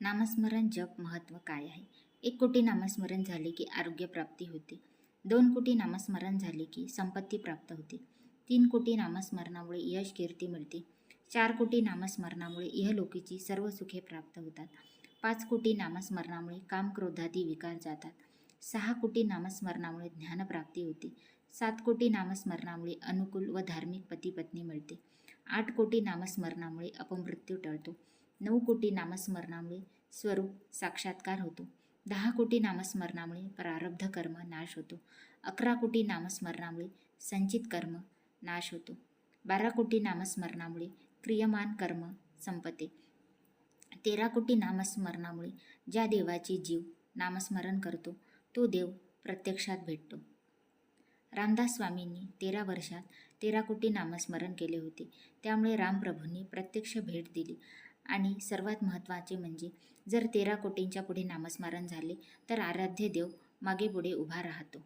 नामस्मरण जप महत्त्व काय आहे? एक कोटी नामस्मरण झाले की आरोग्य प्राप्ती होते. दोन कोटी नामस्मरण झाले की संपत्ती प्राप्त होते. तीन कोटी नामस्मरणामुळे यश कीर्ती मिळते. चार कोटी नामस्मरणामुळे इहलोकीची सर्व सुखे प्राप्त होतात. पाच कोटी नामस्मरणामुळे काम क्रोधादी विकार जातात. सहा कोटी नामस्मरणामुळे ज्ञानप्राप्ती होते. सात कोटी नामस्मरणामुळे अनुकूल व धार्मिक पती पत्नी मिळते. आठ कोटी नामस्मरणामुळे अपमृत्यू टळतो. नऊ कोटी नामस्मरणामुळे स्वरूप साक्षात्कार होतो. दहा कोटी नामस्मरणामुळे प्रारब्ध कर्म नाश होतो. अकरा कोटी नामस्मरणामुळे संचित कर्म नाश होतो. बारा कोटी नामस्मरणामुळे क्रियमान कर्म संपते. तेरा कोटी नामस्मरणामुळे ज्या देवाची जीव नामस्मरण करतो तो देव प्रत्यक्षात भेटतो. रामदास स्वामींनी तेरा वर्षात तेरा कोटी नामस्मरण केले होते. त्यामुळे रामप्रभूंनी प्रत्यक्ष भेट दिली. आणि सर्वात महत्त्वाचे म्हणजे जर तेरा कोटींच्या पुढे नामस्मरण झाले तर आराध्य देव मागे पुढे उभा राहतो.